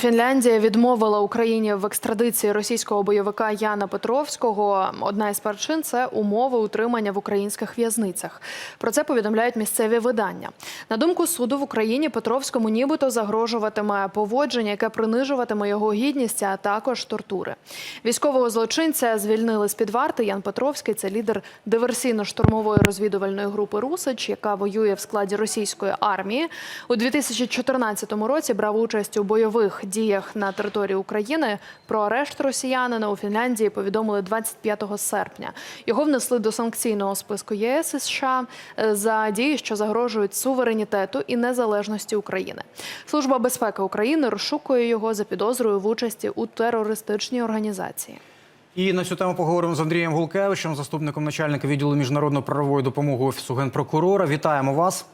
Фінляндія відмовила Україні в екстрадиції російського бойовика Яна Петровського. Одна із причин це умови утримання в українських в'язницях. Про це повідомляють місцеві видання. На думку суду в Україні Петровському нібито загрожуватиме поводження, яке принижуватиме його гідність, а також тортури. Військового злочинця звільнили з під варти. Ян Петровський це лідер диверсійно-штурмової розвідувальної групи Русич, яка воює в складі російської армії. У 2014 році брав участь у бойових діях на території України. Про арешт росіянина у Фінляндії повідомили 25 серпня. Його внесли до санкційного списку ЄС і США за дії, що загрожують суверенітету і незалежності України. Служба безпеки України розшукує його за підозрою в участі у терористичній організації. І на цю тему поговоримо з Андрієм Гулкевичем, заступником начальника відділу міжнародної правової допомоги офісу генпрокурора. Вітаємо вас.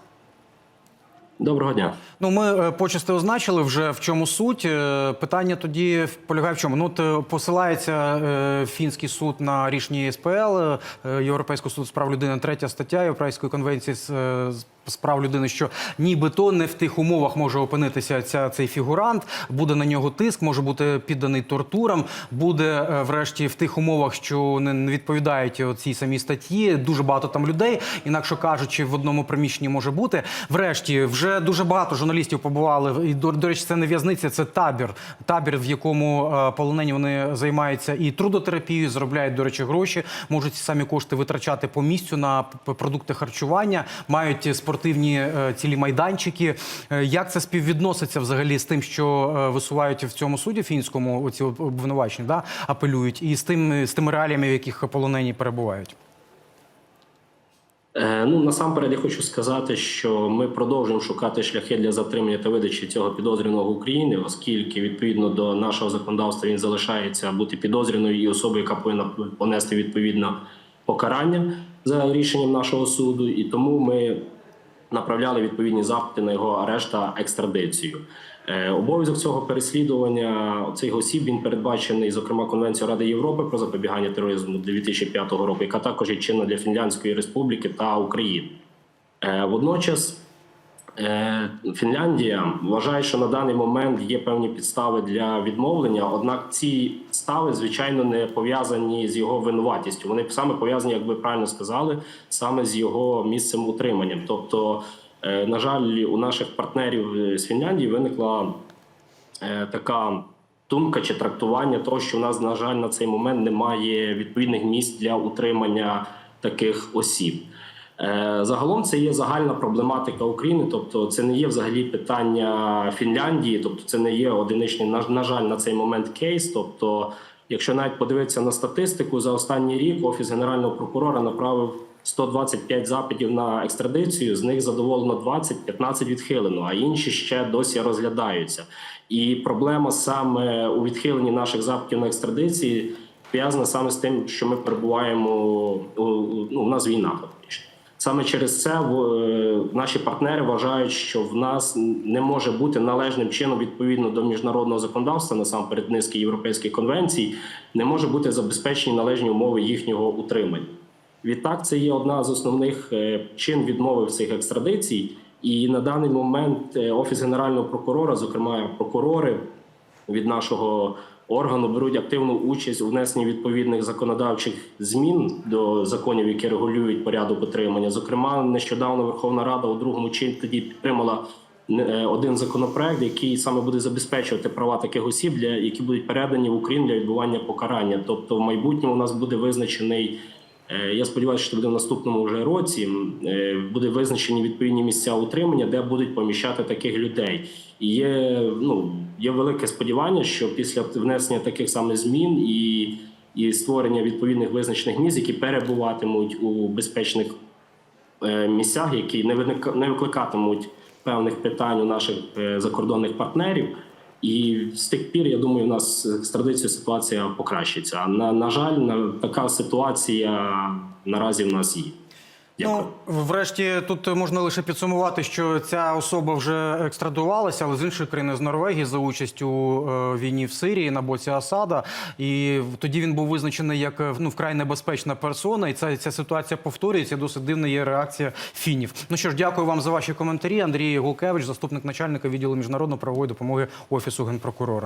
Доброго дня. Ну, ми е, почасти означили вже в чому суть. Е, Питання тоді полягає в чому. Ну, от е, посилається фінський суд на рішення ЄСПЛ, е, Європейського суду з прав людини, третя стаття Європейської конвенції з, прав людини, що нібито не в тих умовах може опинитися ця, цей фігурант, буде на нього тиск, може бути підданий тортурам, буде врешті в тих умовах, що не відповідають цій самій статті. Дуже багато там людей, інакше кажучи, в одному приміщенні може бути. Врешті вже дуже багато журналістів побували. І до, до речі, це не в'язниця, це табір. Табір, в якому е, полонені вони займаються і трудотерапією, заробляють, до речі, гроші, можуть самі кошти витрачати по місцю на продукти харчування, мають спортивні е, цілі майданчики. Е, Як це співвідноситься взагалі з тим, що висувають в цьому суді фінському оці обвинувачення, да, апелюють, і з тим з тими реаліями, в яких полонені перебувають? Е, ну насамперед я хочу сказати, що ми продовжуємо шукати шляхи для затримання та видачі цього підозрюваного в Україні, оскільки відповідно до нашого законодавства він залишається бути підозрюваною і особою, яка повинна понести відповідне покарання за рішенням нашого суду, і тому ми направляли відповідні запити на його арешт та екстрадицію. Е, Обов'язок цього переслідування цих осіб він передбачений, зокрема, Конвенцією Ради Європи про запобігання тероризму 2005 року, яка також є чинна для Фінляндської Республіки та України. Е, Водночас Фінляндія вважає, що на даний момент є певні підстави для відмовлення. Однак ці підстави, звичайно, не пов'язані з його винуватістю. Вони саме пов'язані, як ви правильно сказали, саме з його місцем утриманням. Тобто, е, на жаль, у наших партнерів е, з Фінляндії виникла е, така думка чи трактування того, що у нас, на жаль, на цей момент немає відповідних місць для утримання таких осіб. Е, Загалом це є загальна проблематика України, тобто це не є взагалі питання Фінляндії, тобто це не є одиничний, на, жаль, на цей момент кейс. Тобто, якщо навіть подивитися на статистику, за останній рік офіс генерального прокурора направив 125 запитів на екстрадицію. З них задоволено 20, 15 відхилено, а інші ще досі розглядаються. І проблема саме у відхиленні наших запитів на екстрадиції пов'язана саме з тим, що ми перебуваємо у, у- ну, у нас війна фактично. Саме через це е, наші партнери вважають, що в нас не може бути належним чином відповідно до міжнародного законодавства, насамперед низки європейських конвенцій, не може бути забезпечені належні умови їхнього утримання. Відтак, це є одна з основних е, причин відмови цих екстрадицій. І на даний момент е, офіс генерального прокурора, зокрема прокурори від нашого органу, беруть активну участь у внесенні відповідних законодавчих змін до законів, які регулюють порядок отримання. Зокрема, нещодавно Верховна Рада у другому читанні підтримала е, один законопроект, який саме буде забезпечувати права таких осіб, для які будуть передані в Україну для відбування покарання. Тобто, в майбутньому у нас буде визначений. Е, Я сподіваюся, що буде в наступному вже році. е, Буде визначені відповідні місця утримання, де будуть поміщати таких людей. І є ну є велике сподівання, що після внесення таких саме змін і, і створення відповідних визначених місць, які перебуватимуть у безпечних е, місцях, які не не викликатимуть певних питань у наших е, закордонних партнерів. І з тих пір, я думаю, у нас з екстрадицією ситуація покращиться. На, на жаль, така ситуація наразі в нас є. Дякую. Ну, врешті, тут можна лише підсумувати, що ця особа вже екстрадувалася, але з іншої країни з Норвегії за участю е, війні в Сирії на боці Асада. І тоді він був визначений як е, ну вкрай небезпечна персона. І ця, ця ситуація повторюється. Досить дивна є реакція фінів. Ну що ж, дякую вам за ваші коментарі. Андрій Гулкевич, заступник начальника відділу міжнародно-правової допомоги офісу генпрокурора.